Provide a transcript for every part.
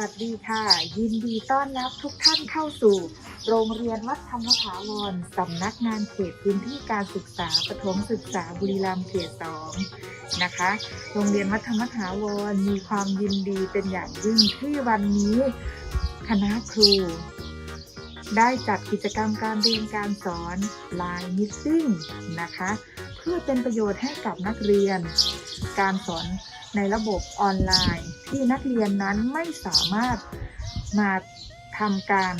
วัสดีค่ะ ยินดีต้อนรับทุกท่านเข้าสู่ โรงเรียนวัดธรรมถาวรสำนักงานเขตพื้นที่การศึกษาประถมศึกษาบุรีรัมย์เขตสองนะคะ โรงเรียนวัดธรรมถาวรมีความยินดีเป็นอย่างยิ่งที่วันนี้คณะครู ได้จัดกิจกรรมการเรียนการสอน Line Missing นะคะ เพื่อเป็นประโยชน์ให้กับนักเรียน การสอนในระบบออนไลน์ ที่นักเรียนนั้นไม่สามารถมาทำการ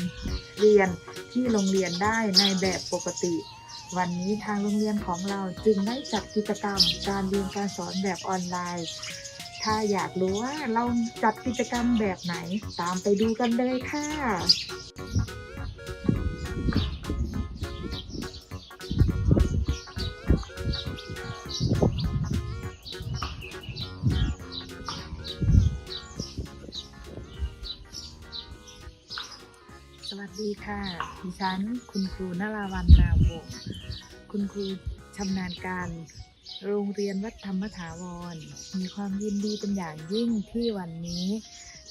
เรียนที่โรงเรียนได้ในแบบปกติ วันนี้ทางโรงเรียนของเราจึงได้จัดกิจกรรมการเรียนการสอนแบบออนไลน์ ถ้าอยากรู้ว่าเราจัดกิจกรรมแบบไหน ตามไปดูกันเลยค่ะ ค่ะ ดิฉันคุณครูนราวันนามวงคุณครูชำนาญการ โรงเรียนวัดธรรมถาวร มีความยินดีเป็นอย่างยิ่งที่วันนี้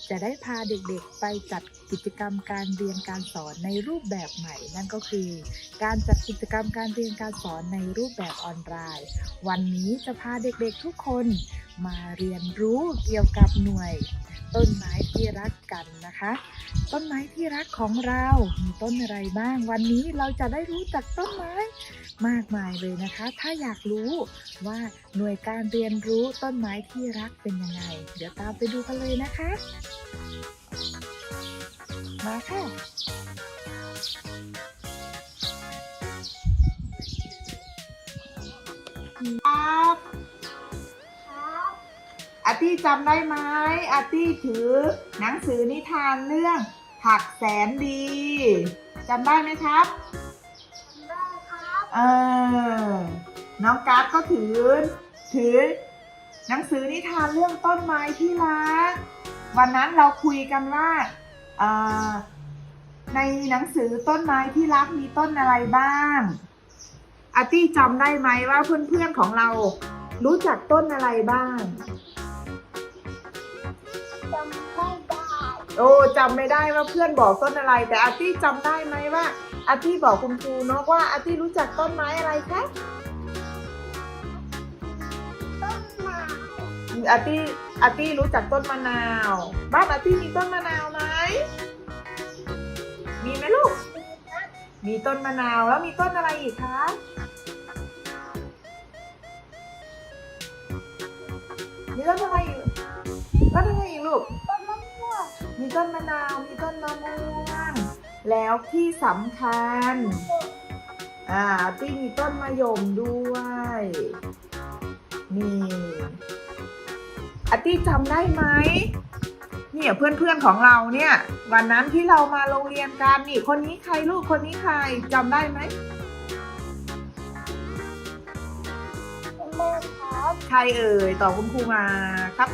จะได้พาเด็กๆไปจัดกิจกรรมการเรียนการสอนในรูปแบบใหม่ นั่นก็คือ การจัดกิจกรรมการเรียนการสอนในรูปแบบออนไลน์ วันนี้จะพาเด็กๆทุกคนมาเรียนรู้เกี่ยวกับหน่วย ต้นไม้ที่รักกันนะคะ ต้นไม้ที่รักของเรามีต้นอะไรบ้าง วันนี้เราจะได้รู้จักต้นไม้มากมายเลยนะคะ ถ้าอยากรู้ว่าหน่วยการเรียนรู้ต้นไม้ที่รักเป็นยังไง เดี๋ยวตามไปดูกันเลยนะคะ มาค่ะ ตี้จำได้ไหมอาร์ตี้ถือ หนังสือนิทานเรื่อง ผักแสนดีจำได้ไหมครับได้ครับเออน้องการ์ดก็ถือ ถือ หนังสือนิทานเรื่องต้นไม้ที่รักวันนั้นเราคุยกันว่าเอ่อในหนังสือต้นไม้ที่รักมีต้นอะไรบ้างอาร์ตี้จำได้ไหมว่าเพื่อนๆของเรารู้จักต้นอะไรบ้าง โอ้จำไม่ได้ว่าเพื่อนบอกต้นอะไร แต่อาร์ตี้จำได้ไหมว่าอาร์ตี้บอกคุณครูเนาะว่าอาร์ตี้รู้จักต้นไม้อะไรคะต้นไม้อาร์ตี้อาร์ตี้รู้จักต้นมะนาว บ้านอาร์ตี้มีต้นมะนาวไหมมีไหมลูก มีต้นมะนาวแล้วมีต้นอะไรอีกคะมีต้นอะไรอีกต้นอะไรอีกลูกต้น มะม่วงมีต้นมะนาว มีต้นมะม่วง แล้วที่สำคัญ อ่าที่มีต้นมะยมด้วยนี่อาร์ตี้จำได้ไหมเนี่ยเพื่อนๆของเราเนี่ย วันนั้นที่เรามาโรงเรียนกันนี่ คนนี้ใครลูกคนนี้ใครจำได้ไหมแม่ครับใครเอ่ยต่อบคุณครูมาครับ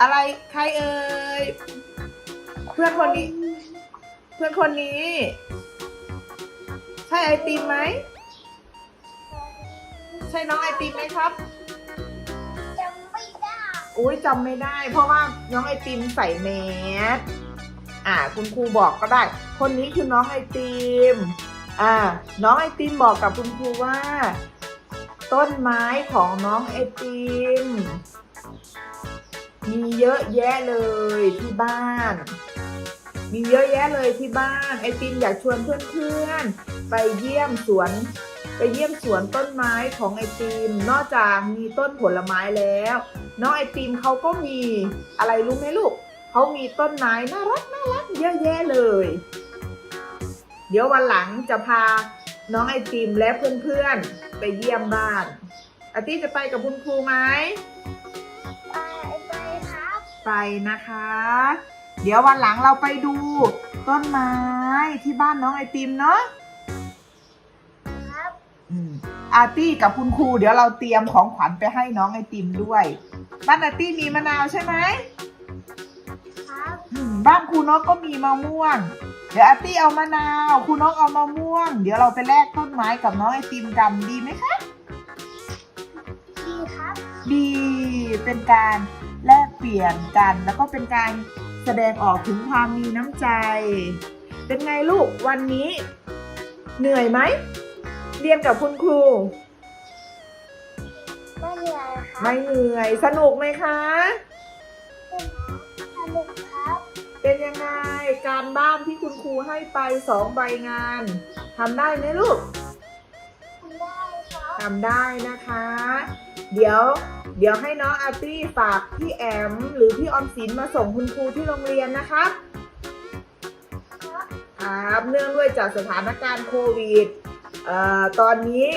อะไรใครเอ่ยเพื่อนคนนี้ เพื่อนคนนี้ ใช่ไอติมไหมใช่น้องไอติมไหมครับจำไม่ได้อุ้ยจำไม่ได้ เพราะว่าน้องไอติมใส่แมสอ่า คุณครูบอกก็ได้ คนนี้คือน้องไอติมอ่า น้องไอติมบอกกับคุณครูว่า ต้นไม้ของน้องไอติม มีเยอะแยะเลยที่บ้าน มีเยอะแยะเลยที่บ้าน ไอติมอยากชวนเพื่อนๆ ไปเยี่ยมสวน ไปเยี่ยมสวนต้นไม้ของไอติม นอกจากมีต้นผลไม้แล้วน้องไอติมเขาก็มีอะไรรู้ไหมลูกเขามีต้นไม้น่ารักน่ารักเยอะแยะเลย เดี๋ยววันหลังจะพาน้องไอติมและเพื่อนๆไปเยี่ยมบ้านอาตี้จะไปกับคุณครูไหม ไปนะคะ เดี๋ยววันหลังเราไปดูต้นไม้ที่บ้านน้องไอติมเนาะครับอืมอาร์ตี้กับคุณครูเดี๋ยวเราเตรียมของขวัญไปให้น้องไอติมด้วย บ้านอาร์ตี้มีมะนาวใช่ไหมครับอืมบ้านครูนกก็มีมะม่วง เดี๋ยวอาร์ตี้เอามะนาวครูนกเอามะม่วง เดี๋ยวเราไปแลกต้นไม้กับน้องไอติมกันดีไหมคะดีครับ ดีเป็นการแลกเปลี่ยนกัน แล้วก็เป็นการแสดงออกถึงความมีน้ำใจ เป็นไงลูกวันนี้เหนื่อยไหม เรียนกับคุณครู ไม่เหนื่อยครับไม่เหนื่อย สนุกไหมคะ สนุกครับ เป็นยังไงการบ้านที่คุณครูให้ไปสองใบงานทำได้ไหมลูกทำได้ครับ ทำได้นะคะ เดี๋ยวเดี๋ยวให้น้องอาร์ตี้ฝากพี่แอม หรือพี่ออมสินมาส่งคุณครูที่โรงเรียนนะครับครับเนื่องด้วยจากสถานการณ์โควิดตอนนี้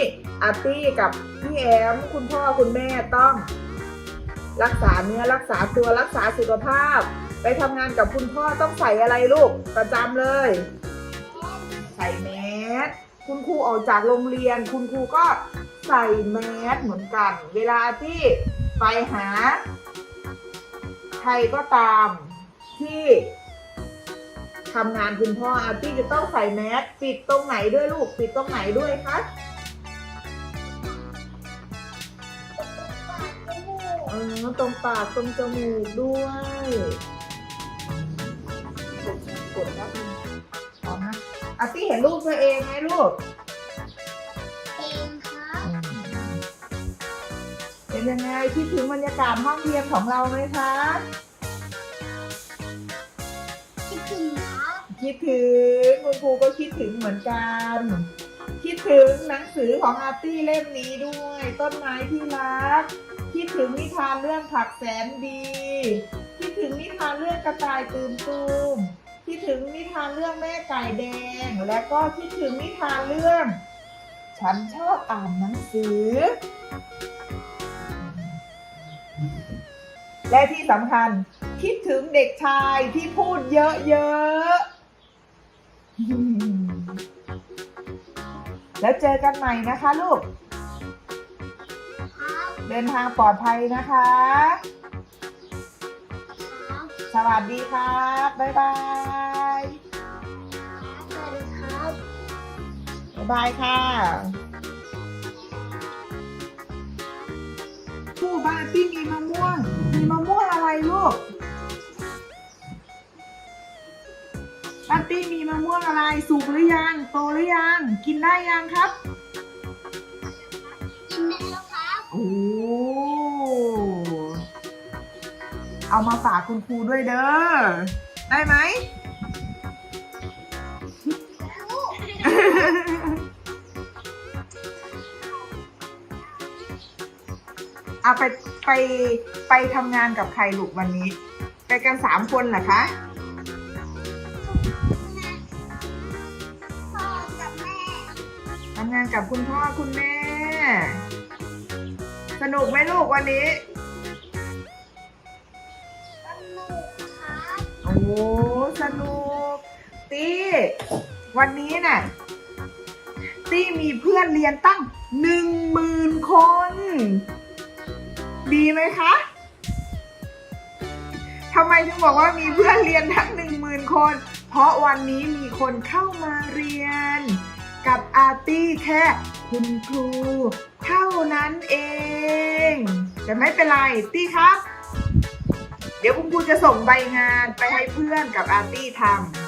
อาร์ตี้กับพี่แอม คุณพ่อคุณแม่ต้อง รักษาเนื้อรักษาตัวรักษาสุขภาพ ไปทำงานกับคุณพ่อต้องใส่อะไรลูกประจำเลย ใส่แมสคุณครูออกจากโรงเรียน คุณครูก็ ใส่แมสเหมือนกัน เวลาที่ไปหา ใครก็ตามที่ทำงานคุณพ่ออาตี้จะต้องใส่แมสปิดตรงไหนด้วยลูกปิดตรงไหนด้วยคะเออตรงปากตรงจมูกด้วยกดกดครับพร้อมนะอาตี้เห็นรูปตัวเองไหมลูก เป็นยังไงคิดถึงบรรยากาศห้องเรียนของเราไหมคะคิดถึงครับคิดถึงคุณครูก็คิดถึงเหมือนกัน คิดถึงหนังสือของอาร์ตี้เล่มนี้ด้วย ต้นไม้ที่รัก คิดถึงนิทานเรื่องผักแสนดี คิดถึงนิทานเรื่องกระต่ายตื่นตูมคิดถึงนิทานเรื่องแม่ไก่แดง และก็คิดถึงนิทานเรื่อง ฉันชอบอ่านหนังสือ และที่สำคัญคิดถึงเด็กชายที่พูดเยอะๆ แล้วเจอกันใหม่นะคะลูกครับเดินทางปลอดภัยนะคะครับสวัสดีครับ บ๊ายบาย สวัสดีครับ บ๊ายบายค่ะ บ้านที่มีมะม่วง มีมะม่วงอะไรลูกปาร์ตี้มีมะม่วงอะไร สุกหรือยัง โตหรือยัง กินได้ยังครับ กินได้แล้วครับโอ้เอามาฝากคุณครูด้วยเด้อ ได้ไหม เอาไปไปไปทำงานกับใครลูกวันนี้ ไปกันสามคนเหรอคะพ่อกับแม่ทำงานกับคุณพ่อคุณแม่ สนุกไหมลูกวันนี้สนุกครับโอ้สนุกตี้วันนี้น่ะตี้มีเพื่อนเรียนตั้งหนึ่งหมื่นคน ดีไหมคะทำไมถึงบอกว่ามีเพื่อนเรียนทั้งหนึ่งหมื่นคน เพราะวันนี้มีคนเข้ามาเรียน กับอาร์ตี้แค่คุณครูเท่านั้นเอง แต่ไม่เป็นไรตี้ครับ เดี๋ยวคุณครูจะส่งใบงานไปให้เพื่อนกับอาร์ตี้ท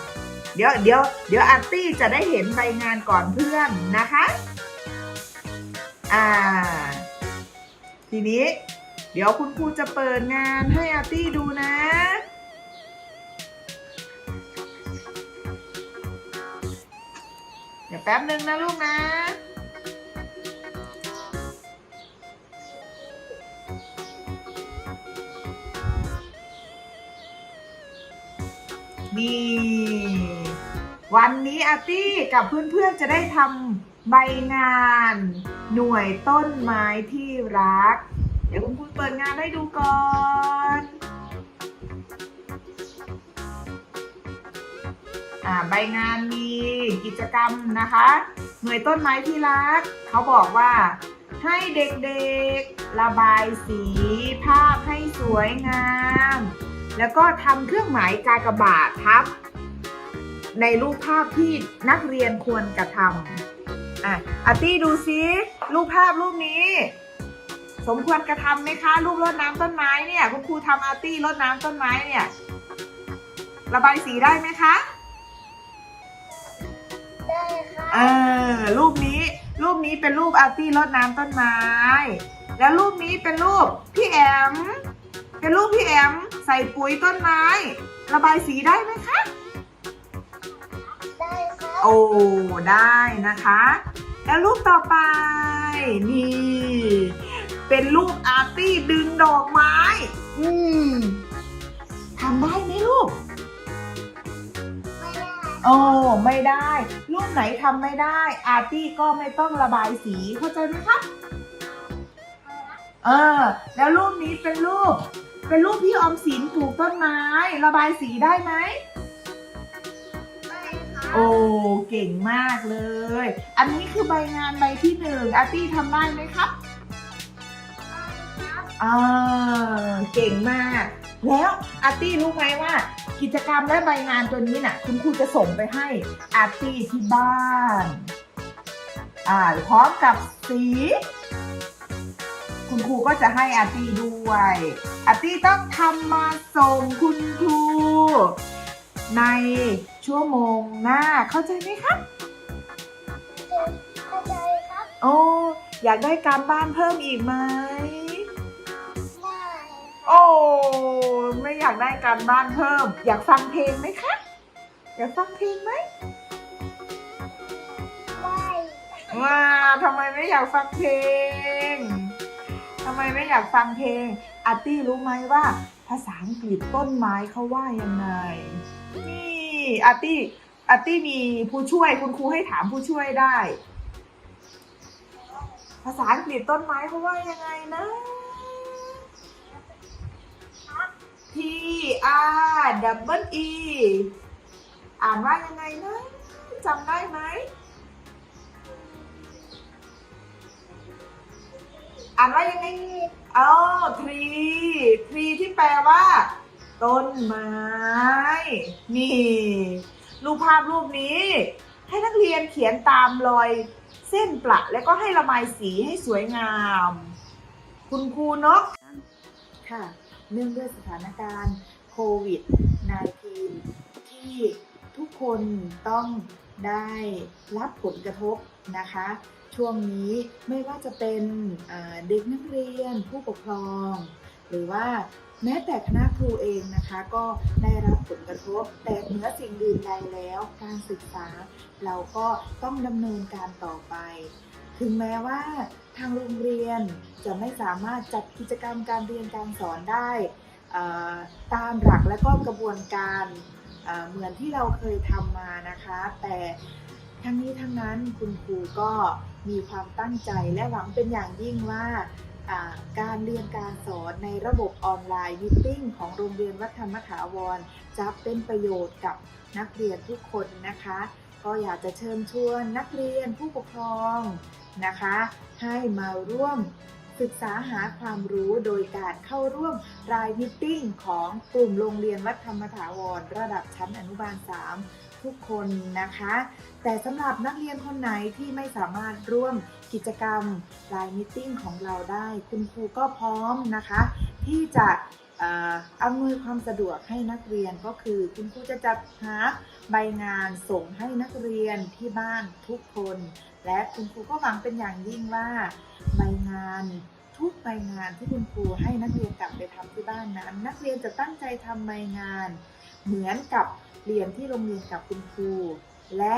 ำเดี๋ยวเดี๋ยวเดี๋ยวอาร์ตี้จะได้เห็นใบงานก่อนเพื่อนนะคะ อ่า ทีนี้ เดี๋ยวคุณครูจะเปิดงานให้อาร์ตี้ดูนะ เดี๋ยวแป๊บนึงนะลูกนะนี่วันนี้อาร์ตี้กับเพื่อนๆจะได้ทำใบงาน หน่วยต้นไม้ที่รัก เดี๋ยวคุณครูเปิดงานให้ดูก่อนอ่าใบงานมีกิจกรรมนะคะ หน่วยต้นไม้ที่รัก เขาบอกว่าให้เด็กๆระบายสี ภาพให้สวยงาม แล้วก็ทำเครื่องหมายกากบาททับ ในรูปภาพที่นักเรียนควรกระทำอะอาตี้ดูซิรูปภาพรูปนี้ สมควรกระทำไหมคะรูปรดน้ำต้นไม้เนี่ยคุณครูทำอาร์ตี้รดน้ำต้นไม้เนี่ย ระบายสีได้ไหมคะได้ครับเออรูปนี้รูปนี้เป็นรูปอาร์ตี้รดน้ำต้นไม้ แล้วรูปนี้เป็นรูปพี่แอมเป็นรูปพี่แอมใส่ปุ๋ยต้นไม้ ระบายสีได้ไหมคะได้ครับโอ้ได้นะคะ แล้วรูปต่อไปนี่ เป็นรูปอาร์ตี้ดึงดอกไม้ อืมทำได้ไหมลูกไม่ได้โอ้ไม่ได้ รูปไหนทำไม่ได้ อาร์ตี้ก็ไม่ต้องระบายสีเข้าใจไหมครับ เออ แล้วรูปนี้เป็นรูป เป็นรูปพี่ออมสินปลูกต้นไม้ ระบายสีได้ไหมได้ครับโอ้เก่งมากเลย อันนี้คือใบงานใบที่หนึ่งอาร์ตี้ทำได้ไหมครับ ได้ครับอ่าเก่งมาก แล้วอาร์ตี้รู้ไหมว่า กิจกรรมและใบงานตัวนี้น่ะ คุณครูจะส่งไปให้อาร์ตี้ที่บ้านอ่าพร้อมกับสี คุณครูก็จะให้อาร์ตี้ด้วยอาร์ตี้ต้องทำมาส่งคุณครู ในชั่วโมงหน้าเข้าใจไหมครับเข้าใจครับ โอ้อยากได้การบ้านเพิ่มอีกไหมได้ โอ้ไม่อยากได้การบ้านเพิ่ม อยากฟังเพลงไหมคะ อยากฟังเพลงไหมได้ว้าทำไมไม่อยากฟังเพลงทำไมไม่อยากฟังเพลงอาร์ตี้รู้ไหมว่า ภาษาอังกฤษต้นไม้เขาว่ายังไง นี่อาร์ตี้อาร์ตี้มีผู้ช่วยคุณครูให้ถามผู้ช่วยได้ ภาษาอังกฤษต้นไม้เขาว่ายังไงนะ T R W E E อ่านว่ายังไงนะจำได้ไหม อ่านว่ายังไงอ๋อทรีทรีที่แปลว่า ต้นไม้ นี่ รูปภาพรูปนี้ ให้นักเรียนเขียนตามรอยเส้นประแล้วก็ให้ระบายสีให้สวยงาม คุณครูเนาะค่ะ เนื่องด้วยสถานการณ์โควิด -19 ที่ทุกคนต้องได้รับผลกระทบนะคะ ช่วงนี้ไม่ว่าจะเป็นเด็กนักเรียนผู้ปกครอง หรือว่าแม้แต่คณะครูเองนะคะก็ได้รับผลกระทบ แต่เหนือสิ่งอื่นใดแล้ว การศึกษาเราก็ต้องดำเนินการต่อไป ถึงแม้ว่าทางโรงเรียนจะไม่สามารถจัดกิจกรรมการเรียนการสอนได้ตามหลักและก็กระบวนการเหมือนที่เราเคยทำมานะคะ แต่ทั้งนี้ทั้งนั้นคุณครูก็มีความตั้งใจและหวังเป็นอย่างยิ่งว่าการเรียนการสอนในระบบออนไลน์มิ팅ของโรงเรียนวัดธรรมถาวร จะเป็นประโยชน์กับนักเรียนทุกคนนะคะ ก็อยากจะเชิญชวนนักเรียนผู้ปกครอง นะคะ ให้มาร่วมศึกษาหาความรู้โดยการเข้าร่วมรายมิ팅ของกลุ่มโรงเรียนวัดธรรมถาวร ระดับชั้นอนุบาล 3 ทุกคนนะคะ แต่สำหรับนักเรียนคนไหนที่ไม่สามารถร่วมกิจกรรมรายมิ팅ของเราได้ คุณครูก็พร้อมนะคะ ที่จะเอ่ออำนวยความสะดวกให้นักเรียนก็คือ คุณครูจะจัดหาใบงานส่งให้นักเรียนที่บ้านทุกคน และคุณครูก็หวังเป็นอย่างยิ่งว่าใบงานทุกใบงานที่คุณครูให้นักเรียนกลับไปทำที่บ้านนั้น นักเรียนจะตั้งใจทำใบงาน เหมือนกับเรียนที่โรงเรียนกับคุณครู และ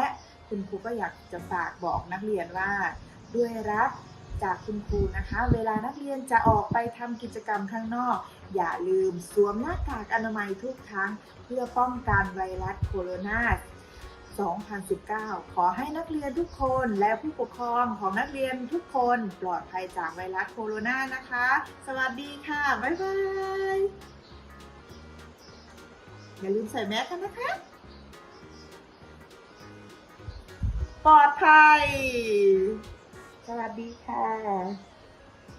คุณครูก็อยากจะฝากบอกนักเรียนว่า ด้วยรักจากคุณครูนะคะ เวลานักเรียนจะออกไปทำกิจกรรมข้างนอก อย่าลืมสวมหน้ากากอนามัยทุกครั้ง เพื่อป้องกันไวรัสโคโรนา 2019 ขอให้นักเรียนทุกคนและผู้ปกครองของนักเรียนทุกคนปลอดภัยจากไวรัสโคโรนานะคะ สวัสดีค่ะ บ๊ายบาย อย่าลืมใส่แมสกันนะคะ ปลอดภัย สวัสดีค่ะ